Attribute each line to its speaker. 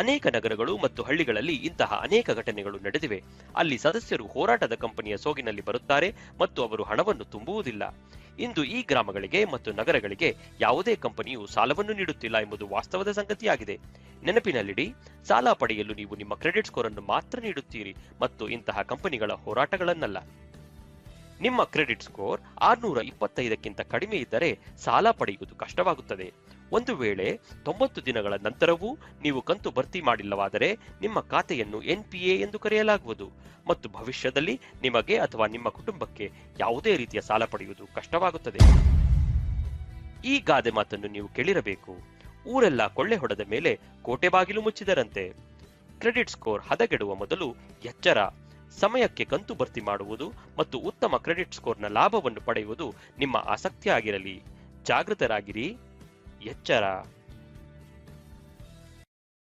Speaker 1: ಅನೇಕ ನಗರಗಳು ಮತ್ತು ಹಳ್ಳಿಗಳಲ್ಲಿ ಇಂತಹ ಅನೇಕ ಘಟನೆಗಳು ನಡೆದಿವೆ. ಅಲ್ಲಿ ಸದಸ್ಯರು ಹೋರಾಟದ ಕಂಪನಿಯ ಸೋಗಿನಲ್ಲಿ ಬರುತ್ತಾರೆ ಮತ್ತು ಅವರು ಹಣವನ್ನು ತುಂಬುವುದಿಲ್ಲ. ಇಂದು ಈ ಗ್ರಾಮಗಳಿಗೆ ಮತ್ತು ನಗರಗಳಿಗೆ ಯಾವುದೇ ಕಂಪನಿಯು ಸಾಲವನ್ನು ನೀಡುತ್ತಿಲ್ಲ ಎಂಬುದು ವಾಸ್ತವದ ಸಂಗತಿಯಾಗಿದೆ. ನೆನಪಿನಲ್ಲಿಡಿ, ಸಾಲ ಪಡೆಯಲು ನೀವು ನಿಮ್ಮ ಕ್ರೆಡಿಟ್ ಸ್ಕೋರ್ ಅನ್ನು ಮಾತ್ರ ನೀಡುತ್ತೀರಿ ಮತ್ತು ಇಂತಹ ಕಂಪನಿಗಳ ಹೋರಾಟಗಳನ್ನಲ್ಲ. ನಿಮ್ಮ ಕ್ರೆಡಿಟ್ ಸ್ಕೋರ್ ಆರ್ನೂರ ಇಪ್ಪತ್ತೈದಕ್ಕಿಂತ ಕಡಿಮೆ ಇದ್ದರೆ ಸಾಲ ಪಡೆಯುವುದು ಕಷ್ಟವಾಗುತ್ತದೆ. ಒಂದು ವೇಳೆ ತೊಂಬತ್ತು ದಿನಗಳ ನಂತರವೂ ನೀವು ಕಂತು ಭರ್ತಿ ಮಾಡಿಲ್ಲವಾದರೆ ನಿಮ್ಮ ಖಾತೆಯನ್ನು ಎನ್ಪಿಎ ಎಂದು ಕರೆಯಲಾಗುವುದು. ಮತ್ತು ಭವಿಷ್ಯದಲ್ಲಿ ನಿಮಗೆ ಅಥವಾ ನಿಮ್ಮ ಕುಟುಂಬಕ್ಕೆ ಯಾವುದೇ ರೀತಿಯ ಸಾಲ ಪಡೆಯುವುದು ಕಷ್ಟವಾಗುತ್ತದೆ. ಈ ಗಾದೆ ಮಾತನ್ನು ನೀವು ಕೇಳಿರಬೇಕು. ಊರೆಲ್ಲ ಕೊಳ್ಳೆ ಹೊಡೆದ ಮೇಲೆ ಕೋಟೆ ಬಾಗಿಲು ಮುಚ್ಚಿದರಂತೆ. ಕ್ರೆಡಿಟ್ ಸ್ಕೋರ್ ಹದಗೆಡುವ ಮೊದಲು ಎಚ್ಚರ. ಸಮಯಕ್ಕೆ ಕಂತು ಭರ್ತಿ ಮಾಡುವುದು ಮತ್ತು ಉತ್ತಮ ಕ್ರೆಡಿಟ್ ಸ್ಕೋರ್ನ ಲಾಭವನ್ನು ಪಡೆಯುವುದು ನಿಮ್ಮ ಆಸಕ್ತಿಯಾಗಿರಲಿ. ಜಾಗೃತರಾಗಿರಿ. ಎಚ್ಚರ.